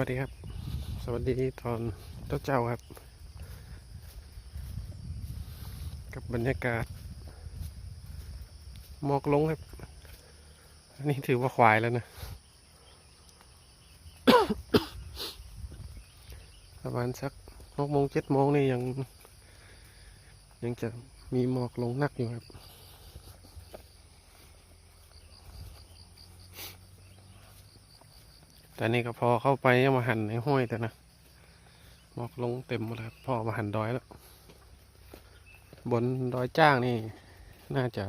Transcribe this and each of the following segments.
วัสดีครับ สวัสดีตอนเจ้าเจ้าครับ กับบรรยากาศหมอกลงครับ อันนี้ถือว่าควายแล้วนะประมาณสักหกโมงเจ็ดโมงนี่ยัง ยังจะมีหมอกลงนักอยู่ครับ แต่นี่ก็พอเข้าไปยังมาหันในห้วยแต่นะหมอกลงเต็มหมดแล้วครับพอมาหันดอยแล้ว บนดอยจ้างนี่ น่าจะ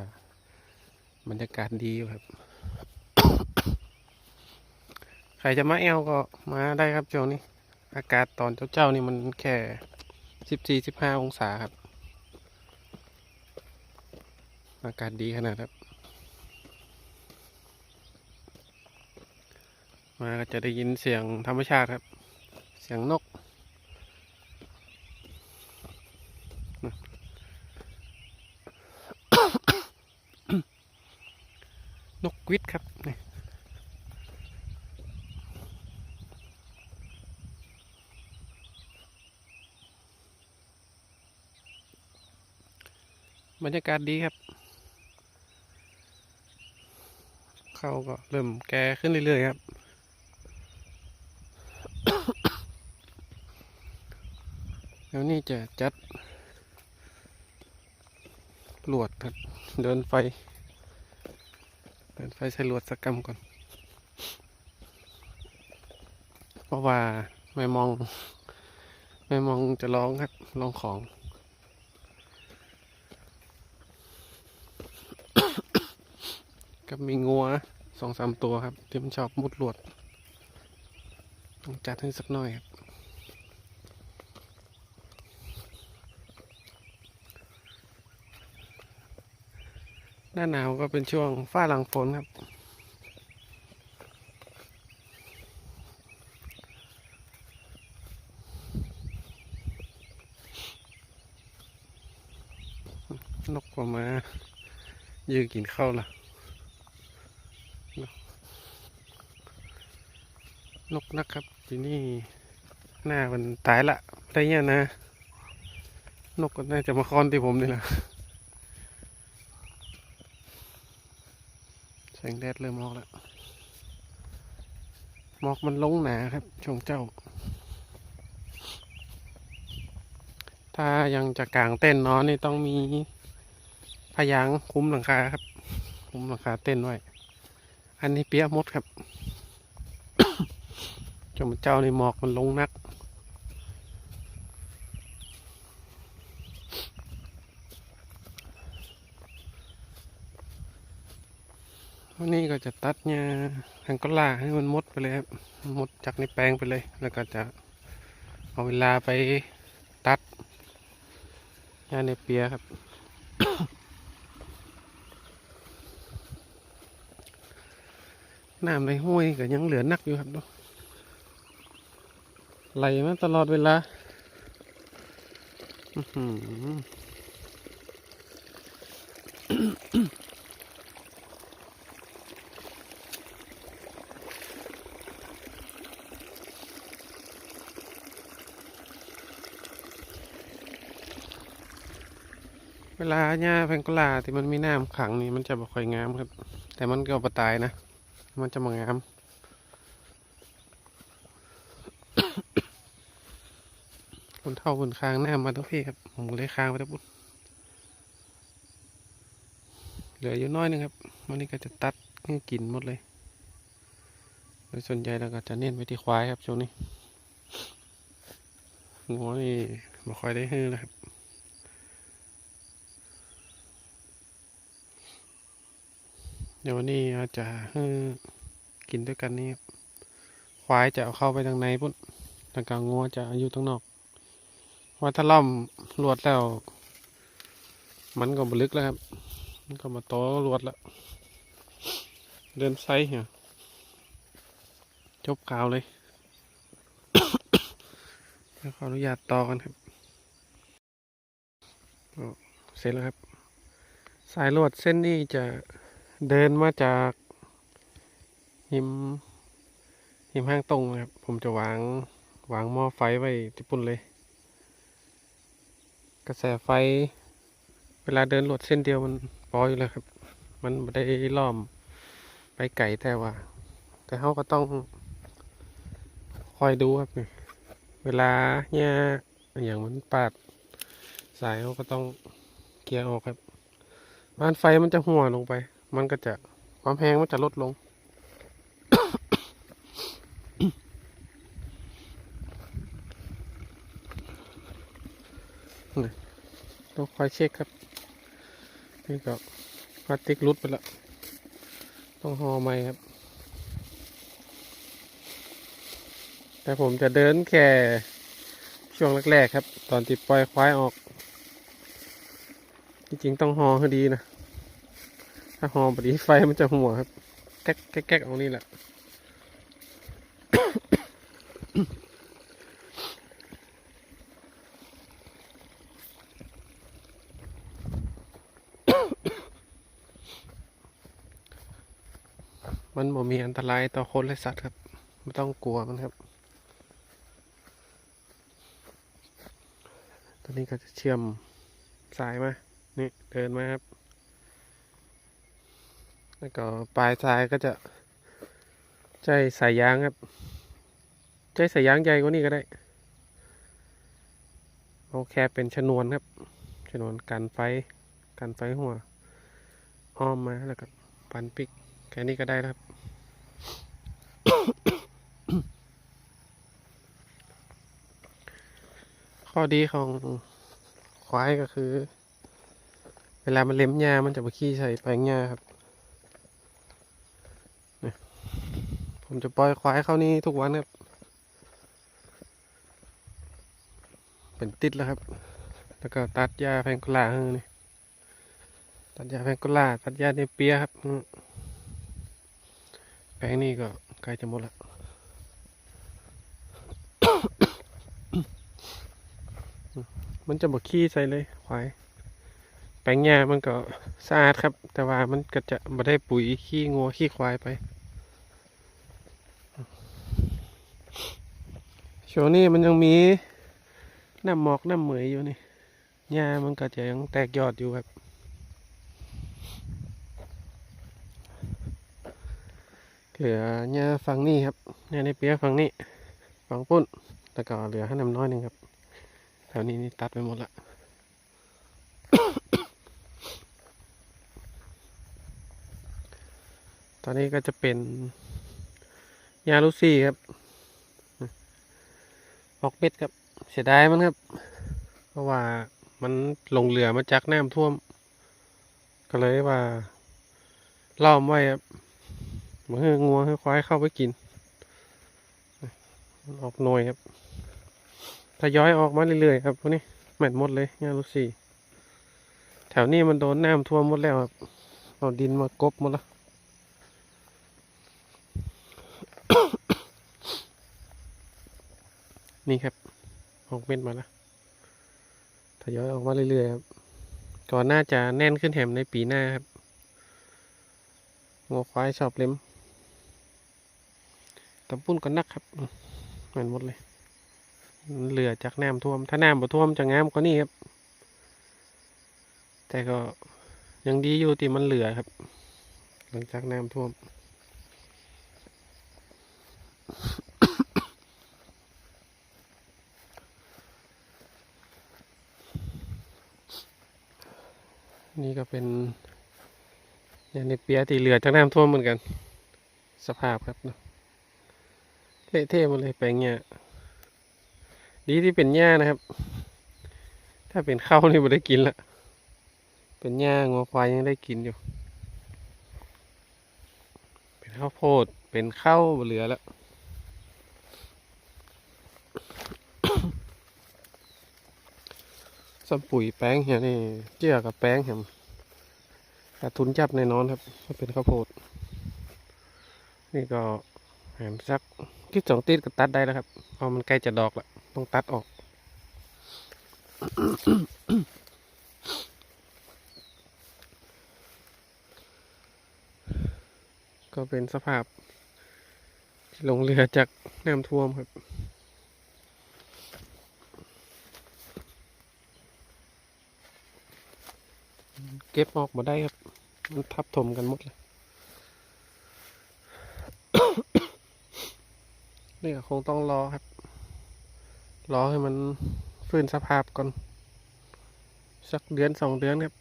บรรยากาศดีครับ ใครจะมาแอลก็มาได้ครับช่วงนี้ อากาศตอนเจ้าๆนี่มันแค่สิบสี่สิบห้าองศาครับ อากาศดีขนาดครับ มาก็จะได้ยินเสียงธรรมชาติครับ เสียงนก นกกวิดครับนี่บรรยากาศดีครับ เขาก็เริ่มแก่ขึ้นเรื่อยๆครับ แล้วนี่จะจัดลวดครับเดินไฟ เดินไฟใช้ลวดสักกรรมก่อน เพราะว่าไม่มอง ไม่มองจะร้องครับร้องของกับมีงัวสองสามตัวครับ ที่มันชอบมุดลวด ต้องจัดให้สักหน่อยครับ หน้าหนาวก็เป็นช่วงฟ้าหลังฝนครับ นกก็มา ยืนกินข้าวละนกนะครับที่นี่หน้ามันตายละได้เนี่ยนะ นกก็น่าจะมาคอนที่ผมนี่แหละ แส งแดดเริ่มออกแล้วหมอกมันลงหนาครับช่วงเจ้า ถ้ายังจะกางเต้นนอนนี่ต้องมีพยางคุ้มหลังคาครับ คุ้มหลังคาเต้นไว้ อันนี้เปียกมดครับช่วงเจ้าในหมอกมันลงนัก วันนี้ก็จะตัดเนี่ยแฮงก็ล่าให้มันมดไปเลยครับมดจากในแปลงไปเลย แล้วก็จะเอาเวลาไปตัดหญ้าในเปียครับ น้ำในห้วยก็ยังเหลือนักอยู่ครับดูไหลมาตลอดเวลา อือ เวลาหญ้าแพงโกลาที่มันมีน้ำขังนี่มันจะบ่ค่อยงามครับ แต่มันก็บ่ตายนะ มันจะมางามคนเท่าคนค้างหน้ามาทุกพี่ครับผมเลยค้างไปแล้วปุ๊บเหลืออยู่น้อยหนึงครับวันนี้ก็จะตัดให้กินหมดเลยโดยส่วนใหญ่เราก็จะเน้นไปที่ควายครับช่วงนี้งัวนี่บ่ค่อยได้ฮื้อแล้วครับ เดี๋ยววันนี้อาจจะกินด้วยกันนี่ครับควายจะเอาเข้าไปทางในพุ่นแล้วก็งัวจะอยู่ทางนอกว่าถ้าล่อมลวดแล้ว มันก็บลึกแล้วครับ มันก็มาโตลวดแล้วเดินไซส์เหรอจบข่าวเลยแล้วขออนุญาตต่อกันครับเสร็จแล้วครับ สายลวดเส้นนี้จะ เดินมาจากหิมหิมห้างตรงนะครับ ผมจะวางวางหม้อไฟไว้ที่ปุ่นเลย กระแสไฟ เวลาเดินรถเส้นเดียวมันพออยู่แล้วครับ มันไม่ได้ล้อมไปไกลแต่ว่า แต่เขาก็ต้องคอยดูครับ เวลาเนี่ยอย่างมันปาดสายเขาก็ต้องเกียร์ออกครับ บ้านไฟมันจะหัวลงไป มันก็จะความแรงมันจะลดลง ต้องคอยเช็คครับ นี่ก็พลาสติกรุดไปแล้วต้องห่อใหม่ครับ แต่ผมจะเดินแค่ช่วงแรกๆครับ ตอนที่ปล่อยควายออก จริงๆต้องห่อให้ดีนะ ถ้าหอบดีไฟมันจะหัวครับแก๊กแก๊กแก๊กเอานี่แหละมันบ่มีอันตรายต่อคนและสัตว์ครับไม่ต้องกลัวมันครับ ตอนนี้ก็จะเชื่อมสายมา นี่เดินมาครับ แล้วก็ปลายสายก็จะใช้สายยางครับ ใช้สายยางใหญ่กว่านี้ก็ได้เอาแค่เป็นชนวนครับ ชนวนกันไฟกันไฟหัวอ้อมมาแล้วก็ปันปิกแค่นี้ก็ได้ครับข้อดีของควายก็คือ เวลามันเล็มหญ้ามันจะมาขี้ใส่แปลงหญ้าครับ ผมจะปล่อยควายเข้านี่ทุกวันครับ เป็นติดแล้วครับ แล้วก็ตัดหญ้าแพงกุลาให้นี่ตัดหญ้าแพงกุลาตัดหญ้าเนเปียครับแปลงนี้ก็ใกล้จะหมดแล้วมันจะบกขี้ใส่เลยควายแปลงหญ้ามันก็สะอาดครับ แต่ว่ามันก็จะบ่ได้ปุ๋ยขี้งัวขี้ควายไป ช่วงนี้มันยังมีน้ำหมอกน้ำเหมยอยู่นี่หญ้ามันก็จะยังแตกยอดอยู่ครับ เหลือหญ้าฝั่งนี้ครับหญ้าในเปียฝั่งนี้ ฝั่งปุ้นแล้วก็เหลือให้น้ำน้อยหนึงครับแถวนี้นี่ตัดไปหมดละตอนนี้ก็จะเป็นยาลูซี่ครับ ออกเม็ดครับ เสียดายมันครับ เพราะว่ามันลงเรือมาจากน้ำท่วม ก็เลยว่าล้อมไว้ครับมาให้งัวให้ควายเข้าไปกิน ออกหน่วยครับทยอยออกมาเรื่อยๆครับพวกนี้แม่นหมดเลยงานลูกสี่ แถวนี้มันโดนน้ำท่วมหมดแล้วครับเอาดินมากบหมดแล้ว นี่ครับออกเม็ดมาแล้วทยอยออกมาเรื่อยๆครับก่อนหน้าจะแน่นขึ้นแถมในปีหน้าครับงัวควายชอบเล็มตำปุ้นก็นักครับอืมแม่นหมดเลยเหลือจากน้ำท่วม ถ้าน้ำบ่ท่วมจะงามกว่านี้ครับ แต่ก็ยังดีอยู่ที่มันเหลือครับ หลังจากน้ำท่วม นี่ก็เป็นยาในเปียที่เหลือจากน้ำท่วมเหมือนกัน สภาพครับเนะเละเทะหมดเลยแปลงเนี่ยดีที่เป็นหญ้านะครับ ถ้าเป็นข้าวนี่ไม่ได้กินละเป็นหญ้างัวควายยังได้กินอยู่ เป็นข้าวโพดเป็นข้าวเหลือแล้ว สปุ๋ยแป้งเหี่ยนี่เจือกับแป้งเหียขาดทุนจับแน่นอนครับถ้าเป็นข้าวโพด นี่ก็แหมสักที่สองตีดก็ตัดได้แล้วครับเพราะมันใกล้จะดอกล้วต้องตัดออกก็เป็นสภาพลงเรือจากน้ำท่วมครับ เก็บออกมาได้ครับ มันทับถมกันหมดเลยนี่ก็คงต้องรอครับ รอให้มันฟื้นสภาพก่อน สักเดือนสองเดือนครับ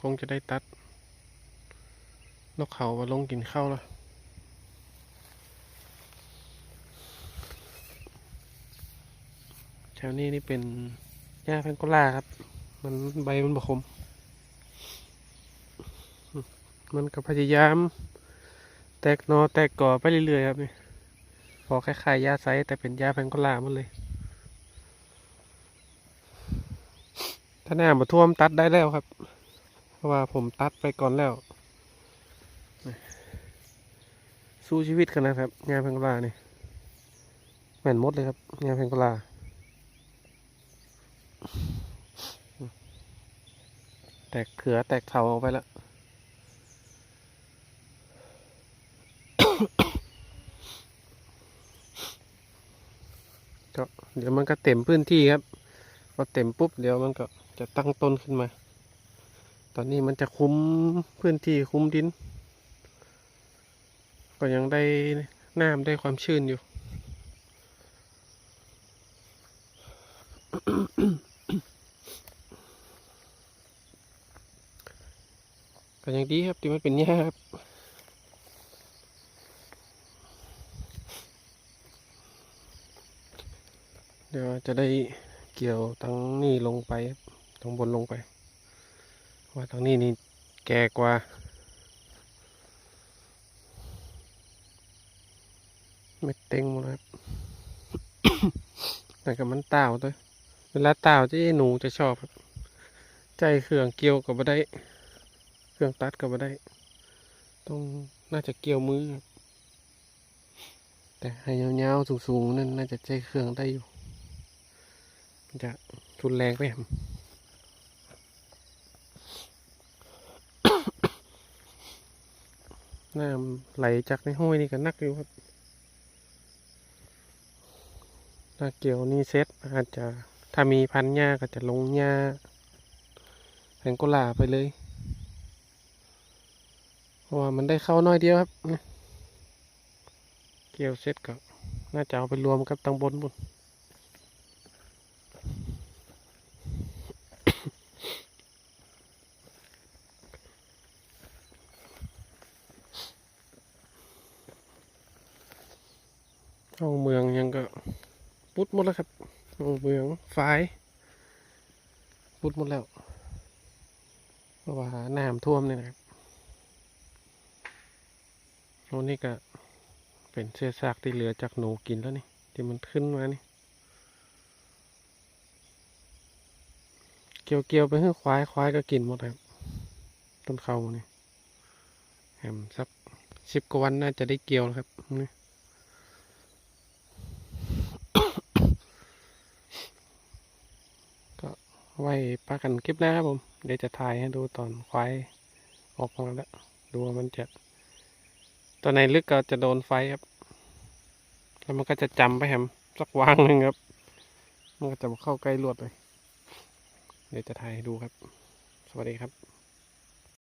คงจะได้ตัด นกเขามาลงกินข้าวแล้วแถวนี้นี่เป็นหญ้าแพงโกลาครับ มันใบมันบกคม มันก็พยายาม แตกหนอแตกก่อไปเรื่อยๆครับนี่พอคล้ายๆหญ้าไซส์แต่เป็นหญ้าแพงโกลาหมันเลย ถ้าน้ามาท่วมตัดได้แล้วครับ เพราะว่าผมตัดไปก่อนแล้ว สู้ชีวิตกันนะครับงาแพงโกลานี่แม่นมดเลยครับงาแพงโกลาแตกเขือแตกเขาออกไปแล้ว ก็เดี๋ยวมันก็เต็มพื้นที่ครับพอเต็มปุ๊บเดี๋ยวมันก็จะตั้งต้นขึ้นมา ตอนนี้มันจะคุ้มพื้นที่คุ้มดิน ก็ยังได้น้ำได้ความชื้นอยู่ ก็ยังดีครับที่มันเป็นหญ้าครับ เดี๋ยวจะได้เกี่ยวทั้งนี่ลงไปครับทั้งบนลงไป ว่าทั้งนี้นี่แก่กว่าเม็ดเต็งหมดแล้วครับแต่กับมันเต่าด้วยเวลาเต่าที่หนูจะชอบครับ ใจเครื่องเกี่ยวกับบ่ได้ เครื่องตัดกับบ่ได้ ต้องน่าจะเกี่ยวมือครับแต่ให้ยาวๆสูงๆนั่นน่าจะใจเครื่องได้อยู่ จะทุนแรงไปครับน้ำไหลจากในห้วยนี่ก็นักอยู่ครับถ้าเกี่ยวนี่เซ็ตอาจจะถ้ามีพันหญ้าก็จะลงหญ้าแผงกุหลาไปเลยเพราะว่ามันได้เข้าน้อยเดียวครับ เกี่ยวเซ็ตก็น่าจะเอาไปรวมกับตังบนบุญ ห้องเมืองยังก็ปุดหมดแล้วครับห้องเมืองฝายปุดหมดแล้วเพราะว่าน้ำท่วมนี่นะครับโน่นนี่ก็เป็นเศษซากที่เหลือจากหนูกินแล้วนี่ ที่มันขึ้นมานี่ เกี่ยวเกี่ยวไปให้ควายควายก็กินหมดครับ ต้นเขานี่แหมสักสิบกว่าวันน่าจะได้เกี่ยวแล้วครับนี่ ไว้ปากันคลิปหน้าครับผม เดี๋ยวจะถ่ายให้ดูตอนควายออกมาแล้ว ดูว่ามันจะตัวไหนลึกก็จะโดนไฟครับ แล้วมันก็จะจำไปแฮมสักวางหนึ่งครับ มันก็จะเข้าใกล้ลวดเลย เดี๋ยวจะถ่ายให้ดูครับ สวัสดีครับ